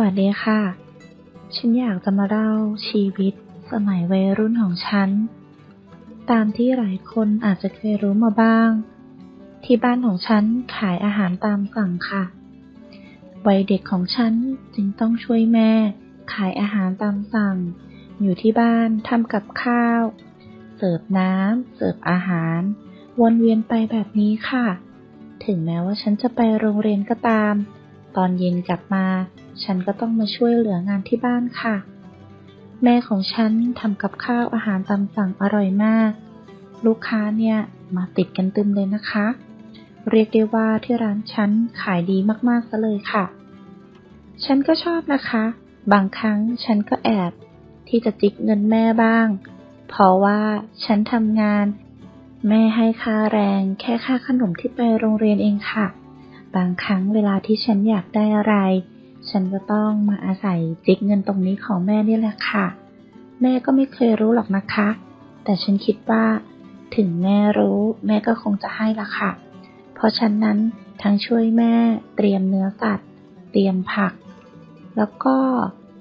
วัสดีค่ะ ฉันอยากจะมาเล่าชีวิตสมัยวัยรุ่นของฉัน ตามที่หลายคนอาจจะเคยรู้มาบ้าง ที่บ้านของฉันขายอาหารตามสั่งค่ะ วัยเด็กของฉันจึงต้องช่วยแม่ ขายอาหารตามสั่ง อยู่ที่บ้านทำกับข้าว เสิร์ฟน้ำเสิร์ฟอาหาร วนเวียนไปแบบนี้ค่ะ ถึงแม้ว่าฉันจะไปโรงเรียนก็ตาม ตอนเย็นกลับมา ฉันก็ต้องมาช่วยเหลืองานที่บ้านค่ะ แม่ของฉันทำกับข้าวอาหารตามสั่งอร่อยมาก ลูกค้าเนี่ยมาติดกันตึมเลยนะคะ เรียกได้ว่าที่ร้านฉันขายดีมากๆซะเลยค่ะ ฉันก็ชอบนะคะ บางครั้งฉันก็แอบ ที่จะจิกเงินแม่บ้าง เพราะว่าฉันทำงาน แม่ให้ค่าแรงแค่ค่าขนมที่ไปโรงเรียนเองค่ะ บางครั้งเวลาที่ฉันอยากได้อะไร ฉันก็ต้องมาอาศัยจิกเงินตรงนี้ของแม่นี่แหละค่ะ แม่ก็ไม่เคยรู้หรอกนะคะ แต่ฉันคิดว่า ถึงแม่รู้แม่ก็คงจะให้ละค่ะ เพราะฉันนั้นทั้งช่วยแม่เตรียมเนื้อสัตว์ เตรียมผัก แล้วก็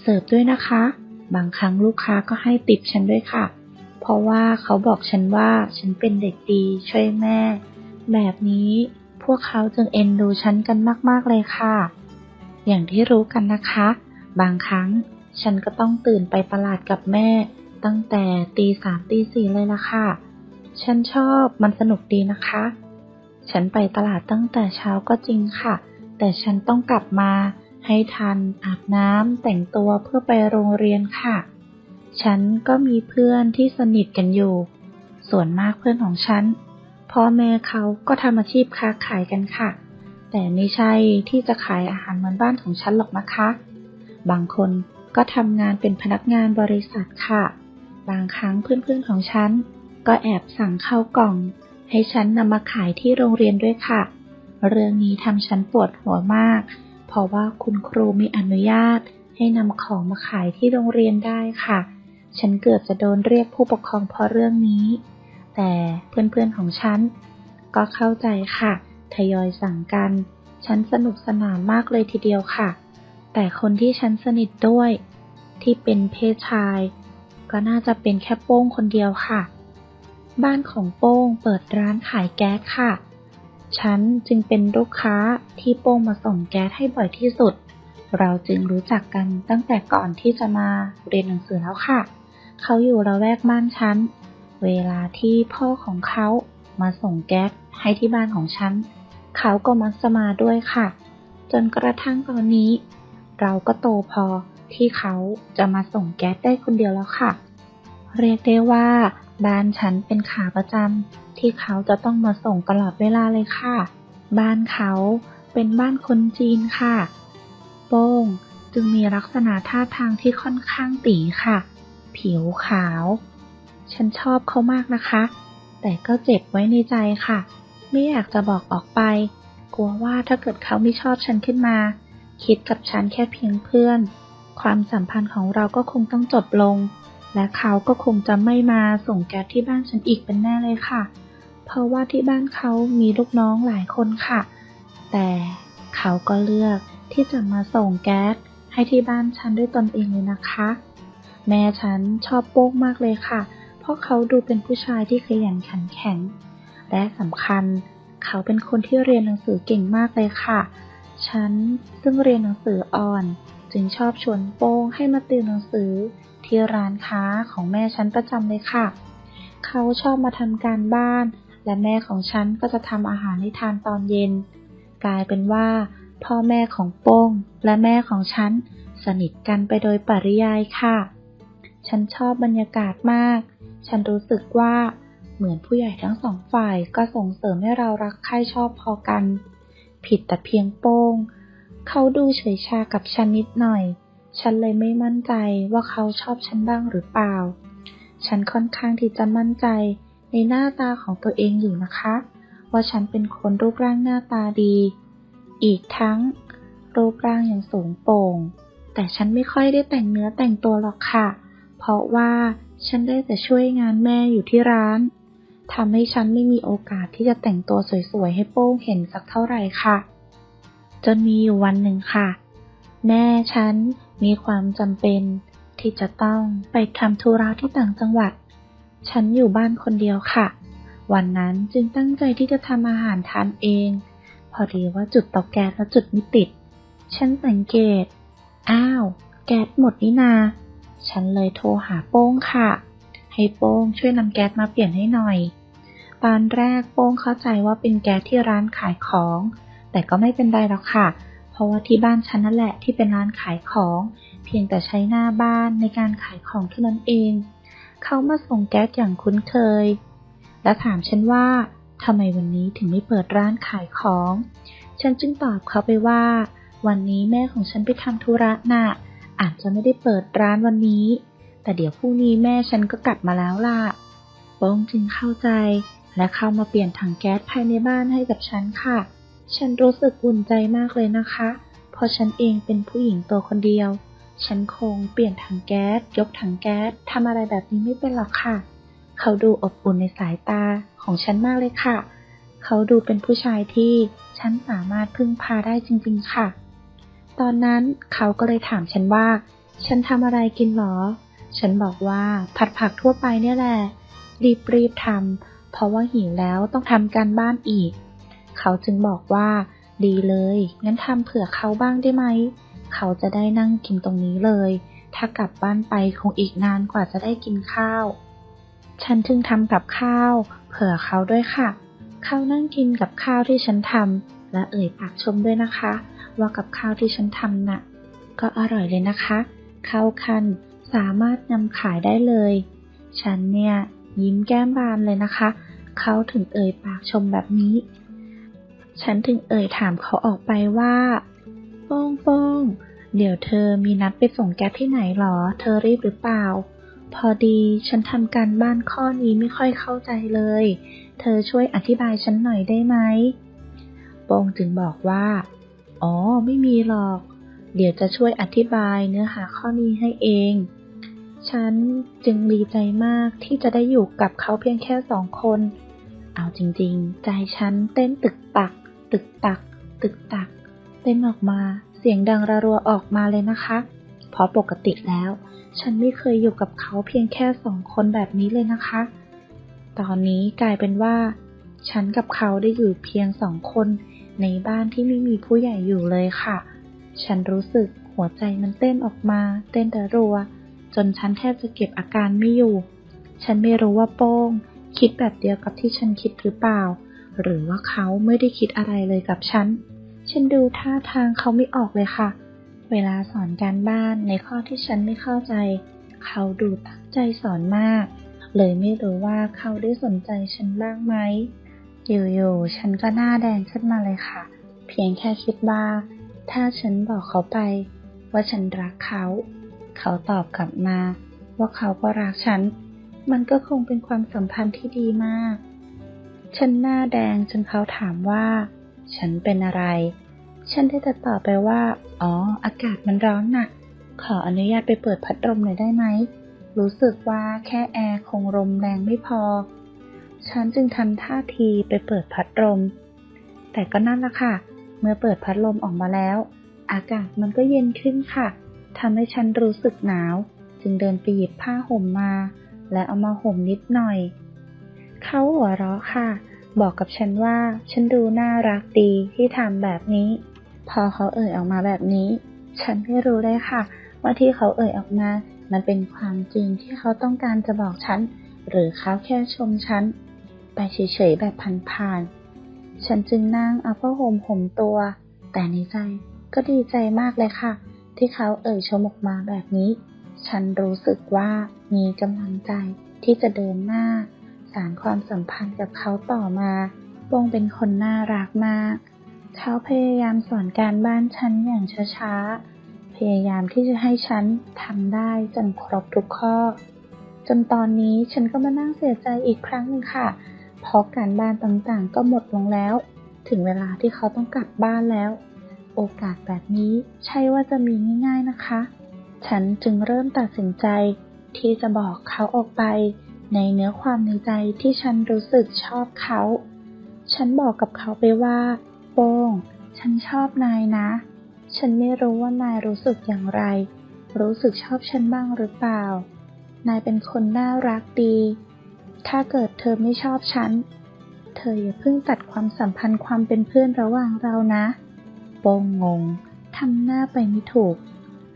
เสิร์ฟด้วยนะคะ บางครั้งลูกค้าก็ให้ติปฉันด้วยค่ะ เพราะว่าเขาบอกฉันว่าฉันเป็นเด็กดีช่วยแม่ แบบนี้ พวกเขาจึงเอ็นดูฉันกันมาก ๆ เลยค่ะ อย่างที่รู้กันนะคะ บางครั้งฉันก็ต้องตื่นไปตลาดกับแม่ ตั้งแต่ตีสามตีสี่เลยละค่ะ ฉันชอบมันสนุกดีนะคะ ฉันไปตลาดตั้งแต่เช้าก็จริงค่ะ แต่ฉันต้องกลับมาให้ทันอาบน้ำแต่งตัวเพื่อไปโรงเรียนค่ะ ฉันก็มีเพื่อนที่สนิทกันอยู่ ส่วนมากเพื่อนของฉัน พ่อแม่เขาก็ทำอาชีพค้าขายกันค่ะ แต่ไม่ใช่ที่จะขายอาหารเหมือนบ้านของฉันหรอกนะคะ บางคนก็ทำงานเป็นพนักงานบริษัทค่ะ บางครั้งเพื่อนๆของฉัน ก็แอบสั่งข้าวกล่อง ให้ฉันนำมาขายที่โรงเรียนด้วยค่ะ เรื่องนี้ทำฉันปวดหัวมาก เพราะว่าคุณครูไม่อนุญาต ให้นำของมาขายที่โรงเรียนได้ค่ะ ฉันเกือบจะโดนเรียกผู้ปกครองเพราะเรื่องนี้ แต่เพื่อนๆของฉัน ก็เข้าใจค่ะ ทยอยสั่งกัน ฉันสนุกสนานมากเลยทีเดียวค่ะ แต่คนที่ฉันสนิทด้วย ที่เป็นเพศชาย ก็น่าจะเป็นแค่โป้งคนเดียวค่ะ บ้านของโป้งเปิดร้านขายแก๊สค่ะ ฉันจึงเป็นลูกค้าที่โป้งมาส่งแก๊สให้บ่อยที่สุด เราจึงรู้จักกันตั้งแต่ก่อนที่จะมาเรียนหนังสือแล้วค่ะ เขาอยู่ระแวกบ้านฉัน เวลาที่พ่อของเขามาส่งแก๊สให้ที่บ้านของฉัน เขาก็มักจะมาด้วยค่ะ จนกระทั่งตอนนี้ เราก็โตพอที่เขาจะมาส่งแก๊สได้คนเดียวแล้วค่ะ เรียกได้ว่าบ้านฉันเป็นขาประจำที่เขาจะต้องมาส่งตลอดเวลาเลยค่ะ บ้านเขาเป็นบ้านคนจีนค่ะ โป้งจึงมีลักษณะท่าทางที่ค่อนข้างตีค่ะ ผิวขาว ฉันชอบเขามากนะคะ แต่ก็เจ็บไว้ในใจค่ะ ไม่อยากจะบอกออกไป กลัวว่าถ้าเกิดเขาไม่ชอบฉันขึ้นมา คิดกับฉันแค่เพียงเพื่อน ความสัมพันธ์ของเราก็คงต้องจบลง และเขาก็คงจะไม่มาส่งแก๊สที่บ้านฉันอีกเป็นแน่เลยค่ะ เพราะว่าที่บ้านเขามีลูกน้องหลายคนค่ะ แต่เขาก็เลือกที่จะมาส่งแก๊สให้ที่บ้านฉันด้วยตนเองเลยนะคะ แม่ฉันชอบโป้งมากเลยค่ะ เพราะเขาดูเป็นผู้ชายที่ขยันขันแข็ง และสำคัญ เขาเป็นคนที่เรียนหนังสือเก่งมากเลยค่ะ ฉันซึ่งเรียนหนังสืออ่อน จึงชอบชวนโป้งให้มาติวหนังสือที่ร้านค้าของแม่ฉันประจำเลยค่ะ เขาชอบมาทำการบ้าน และแม่ของฉันก็จะทำอาหารให้ทานตอนเย็น กลายเป็นว่า พ่อแม่ของโป้งและแม่ของฉันสนิทกันไปโดยปริยายค่ะ ฉันชอบบรรยากาศมาก ฉันรู้สึกว่าเหมือนผู้ใหญ่ทั้งสองฝ่ายก็ส่งเสริมให้เรารักใคร่ชอบพอกัน ผิดแต่เพียงโป้ง เขาดูเฉยชากับฉันนิดหน่อย ฉันเลยไม่มั่นใจว่าเขาชอบฉันบ้างหรือเปล่า ฉันค่อนข้างที่จะมั่นใจในหน้าตาของตัวเองอยู่นะคะ ว่าฉันเป็นคนรูปร่างหน้าตาดี อีกทั้ง รูปร่างอย่างสูงโป่ง แต่ฉันไม่ค่อยได้แต่งเนื้อแต่งตัวหรอกค่ะ เพราะว่า ฉันได้แต่ช่วยงานแม่อยู่ที่ร้านทำให้ฉันไม่มีโอกาสที่จะแต่งตัวสวยๆให้โป้งเห็นสักเท่าไหร่ค่ะ จนมีอยู่วันหนึ่งค่ะ แม่ฉันมีความจำเป็นที่จะต้องไปทำธุระที่ต่างจังหวัด ฉันอยู่บ้านคนเดียวค่ะ วันนั้นจึงตั้งใจที่จะทำอาหารทานเอง พอดีว่าจุดเตาแก๊สและจุดไม่ติด ฉันสังเกต อ้าว แก๊สหมดนี่นา ฉันเลยโทรหาโป้งค่ะ ให้โป้งช่วยนำแก๊สมาเปลี่ยนให้หน่อย ตอนแรกโป้งเข้าใจว่าเป็นแก๊สที่ร้านขายของ แต่ก็ไม่เป็นไรหรอกค่ะ เพราะว่าที่บ้านฉันนั่นแหละที่เป็นร้านขายของ เพียงแต่ใช้หน้าบ้านในการขายของเท่านั้นเอง เขามาส่งแก๊สอย่างคุ้นเคย และถามฉันว่าทำไมวันนี้ถึงไม่เปิดร้านขายของ ฉันจึงตอบเขาไปว่า วันนี้แม่ของฉันไปทำธุระน่ะ อาจจะไม่ได้เปิดร้านวันนี้ แต่เดี๋ยวพรุ่งนี้แม่ฉันก็กลับมาแล้วล่ะป้องจึงเข้าใจและเข้ามาเปลี่ยนถังแก๊สภายในบ้านให้กับฉันค่ะ ฉันรู้สึกอุ่นใจมากเลยนะคะ เพราะฉันเองเป็นผู้หญิงตัวคนเดียว ฉันคงเปลี่ยนถังแก๊ส ยกถังแก๊สทำอะไรแบบนี้ไม่เป็นหรอกค่ะ เขาดูอบอุ่นในสายตาของฉันมากเลยค่ะ เขาดูเป็นผู้ชายที่ฉันสามารถพึ่งพาได้จริงๆค่ะ ตอนนั้นเขาก็เลยถามฉันว่า ฉันทำอะไรกินหรอ ฉันบอกว่าผัดผักทั่วไปเนี่ยแหละ รีบๆทำเพราะว่าหิวแล้วต้องทำการบ้านอีก เขาจึงบอกว่า ดีเลย งั้นทำเผื่อเขาบ้างได้ไหม เขาจะได้นั่งกินตรงนี้เลย ถ้ากลับบ้านไปคงอีกนานกว่าจะได้กินข้าว ฉันจึงทำกับข้าว เผื่อเขาด้วยค่ะ เขานั่งกินกับข้าวที่ฉันทำและเอ่ยปากชมด้วยนะคะ ว่ากับข้าวที่ฉันทำน่ะ ก็อร่อยเลยนะคะข้าวคันสามารถนำขายได้เลย ฉันเนี่ยยิ้มแก้มบานเลยนะคะ เขาถึงเอ่ยปากชมแบบนี้ ฉันถึงเอ่ยถามเขาออกไปว่าโป้งโป้งเดี๋ยวเธอมีนัดไปส่งแก๊สที่ไหนหรอ เธอรีบหรือเปล่า พอดีฉันทำการบ้านข้อนี้ไม่ค่อยเข้าใจเลย เธอช่วยอธิบายฉันหน่อยได้ไหมโป้งจึงบอกว่า อ๋อ ไม่มีหรอก เดี๋ยวจะช่วยอธิบายเนื้อหาข้อนี้ให้เอง ฉันจึงดีใจมากที่จะได้อยู่กับเขาเพียงแค่สองคน เอาจริงๆ ใจฉันเต้นตึกตัก ตึกตัก ตึกตัก เต้นออกมาเสียงดังระรัวออกมาเลยนะคะ เพราะปกติแล้ว ฉันไม่เคยอยู่กับเขาเพียงแค่สองคนแบบนี้เลยนะคะ ตอนนี้กลายเป็นว่า ฉันกับเขาได้อยู่เพียงสองคน ในบ้านที่ไม่มีผู้ใหญ่อยู่เลยค่ะ ฉันรู้สึกหัวใจมันเต้นออกมา เต้นระรัว จนฉันแทบจะเก็บอาการไม่อยู่ ฉันไม่รู้ว่าโป้ง คิดแบบเดียวกับที่ฉันคิดหรือเปล่า หรือว่าเขาไม่ได้คิดอะไรเลยกับฉัน ฉันดูท่าทางเขาไม่ออกเลยค่ะ เวลาสอนการบ้านในข้อที่ฉันไม่เข้าใจ เขาดูตั้งใจสอนมาก เลยไม่รู้ว่าเขาได้สนใจฉันบ้างไหม อยู่ๆ ฉันก็หน้าแดงขึ้นมาเลยค่ะ เพียงแค่คิดว่า ถ้าฉันบอกเขาไป ว่าฉันรักเขา เขาตอบกลับมา ว่าเขาก็รักฉัน มันก็คงเป็นความสัมพันธ์ที่ดีมาก ฉันหน้าแดงจนเขาถามว่า ฉันเป็นอะไร ฉันได้แต่ตอบไปว่า อ๋อ อากาศมันร้อนน่ะ ขออนุญาตไปเปิดพัดลมหน่อยได้ไหม รู้สึกว่าแค่แอร์คงลมแรงไม่พอ ฉันจึงทำท่าทีไปเปิดพัดลม แต่ก็นั่นละค่ะ เมื่อเปิดพัดลมออกมาแล้ว อากาศมันก็เย็นขึ้นค่ะทำให้ฉันรู้สึกหนาว จึงเดินไปหยิบผ้าห่มมา และเอามาห่มนิดหน่อย เขาหัวเราะค่ะ บอกกับฉันว่าฉันดูน่ารักดีที่ทำแบบนี้ พอเขาเอ่ยออกมาแบบนี้ ฉันไม่รู้เลยค่ะ ว่าที่เขาเอ่ยออกมา มันเป็นความจริงที่เขาต้องการจะบอกฉันหรือเขาแค่ชมฉัน ไปเฉยๆแบบผ่านๆ ฉันจึงนั่งเอาผ้าห่มห่มตัว แต่ในใจก็ดีใจมากเลยค่ะ ที่เขาเอ่ยชมออกมาแบบนี้ ฉันรู้สึกว่ามีกำลังใจที่จะเดินหน้า สานความสัมพันธ์กับเขาต่อมาโป้งเป็นคนน่ารักมาก เขาพยายามสอนการบ้านฉันอย่างช้าๆ พยายามที่จะให้ฉันทำได้จนครบทุกข้อ จนตอนนี้ฉันก็มานั่งเสียใจอีกครั้งหนึ่งค่ะ ราะการบ้านต่างๆ ก็หมดลงแล้ว ถึงเวลาที่เขาต้องกลับบ้านแล้ว โอกาสแบบนี้ใช่ว่าจะมีง่าย ๆนะคะ ฉันจึงเริ่มตัดสินใจ ที่จะบอกเขาออกไป ในเนื้อความในใจที่ฉันรู้สึกชอบเขา ฉันบอกกับเขาไปว่า โป้ง ฉันชอบนายนะ ฉันไม่รู้ว่านายรู้สึกอย่างไร รู้สึกชอบฉันบ้างหรือเปล่า นายเป็นคนน่ารักดี ถ้าเกิดเธอไม่ชอบฉัน เธออย่าเพิ่งตัดความสัมพันธ์ความเป็นเพื่อนระหว่างเรานะ โป้งงงทำหน้าไปไม่ถูก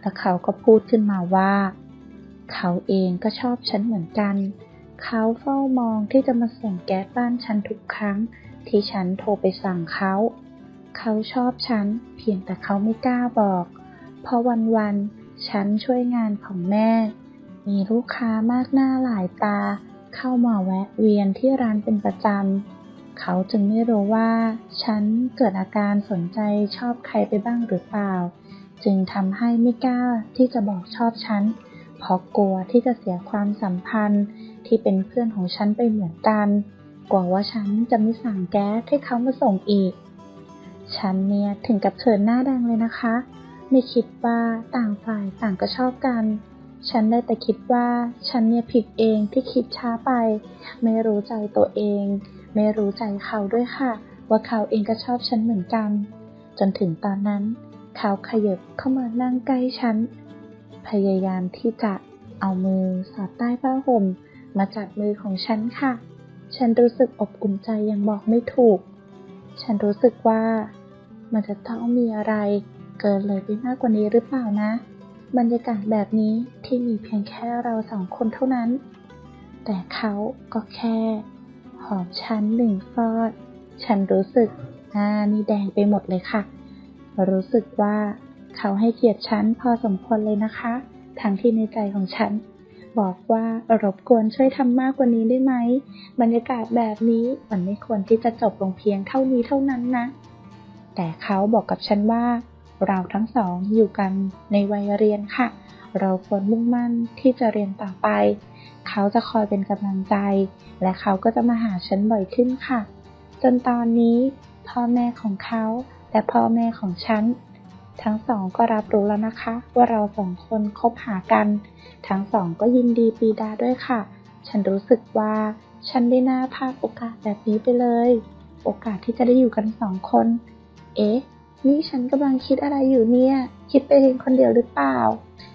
แล้วเขาก็พูดขึ้นมาว่า เขาเองก็ชอบฉันเหมือนกัน เขาเฝ้ามองที่จะมาส่งแก๊สบ้านฉันทุกครั้ง ที่ฉันโทรไปสั่งเขา เขาชอบฉันเพียงแต่เขาไม่กล้าบอก เพราะวันๆฉันช่วยงานของแม่ มีลูกค้ามากหน้าหลายตา เข้ามาแวะเวียนที่ร้านเป็นประจำ เขาจึงไม่รู้ว่า ฉันเกิดอาการสนใจชอบใครไปบ้างหรือเปล่า จึงทำให้ไม่กล้าที่จะบอกชอบฉัน เพราะกลัวที่จะเสียความสัมพันธ์ที่เป็นเพื่อนของฉันไปเหมือนกัน กลัวว่าฉันจะไม่สั่งแก๊สให้เขามาส่งอีก ฉันเนี่ยถึงกับเขินหน้าแดงเลยนะคะ ไม่คิดว่าต่างฝ่ายต่างก็ชอบกัน ฉันได้แต่คิดว่าฉันเนี่ยผิดเองที่คิดช้าไป ไม่รู้ใจตัวเอง ไม่รู้ใจเขาด้วยค่ะ ว่าเขาเองก็ชอบฉันเหมือนกัน จนถึงตอนนั้น เขาขยับเข้ามานั่งใกล้ฉัน พยายามที่จะเอามือสอดใต้ผ้าห่ม มาจับมือของฉันค่ะ ฉันรู้สึกอบอุ่นใจยังบอกไม่ถูก ฉันรู้สึกว่า มันจะต้องมีอะไร เกินเลยไปมากกว่านี้หรือเปล่านะ บรรยากาศแบบนี้ที่มีเพียงแค่เราสองคนเท่านั้น แต่เขาก็แค่ หอมฉันหนึ่งฟอด ฉันรู้สึกหน้านี่แดงไปหมดเลยค่ะ รู้สึกว่าเขาให้เกียรติฉันพอสมควรเลยนะคะ ทั้งที่ในใจของฉัน บอกว่ารบกวนช่วยทำมากกว่านี้ได้ไหม บรรยากาศแบบนี้มันไม่ควรที่จะจบลงเพียงเท่านี้เท่านั้นนะ แต่เขาบอกกับฉันว่า เราทั้งสองอยู่กันในวัยเรียนค่ะ เราควรมุ่งมั่นที่จะเรียนต่อไป เขาจะคอยเป็นกำลังใจ และเขาก็จะมาหาฉันบ่อยขึ้นค่ะ จนตอนนี้ พ่อแม่ของเขาและพ่อแม่ของฉัน ทั้งสองก็รับรู้แล้วนะคะ ว่าเราสองคนคบหากัน ทั้งสองก็ยินดีปีดาด้วยค่ะ ฉันรู้สึกว่าฉันได้น่าพลาดโอกาสแบบนี้ไปเลย โอกาสที่จะได้อยู่กันสองคน เอ๊ะ นี่ฉันกำลังคิดอะไรอยู่เนี่ย คิดไปเองคนเดียวหรือเปล่า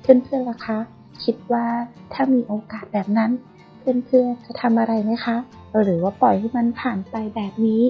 เพื่อนๆล่ะคะ คิดว่าถ้ามีโอกาสแบบนั้น เพื่อนๆจะทำอะไรไหมคะ หรือว่าปล่อยให้มันผ่านไปแบบนี้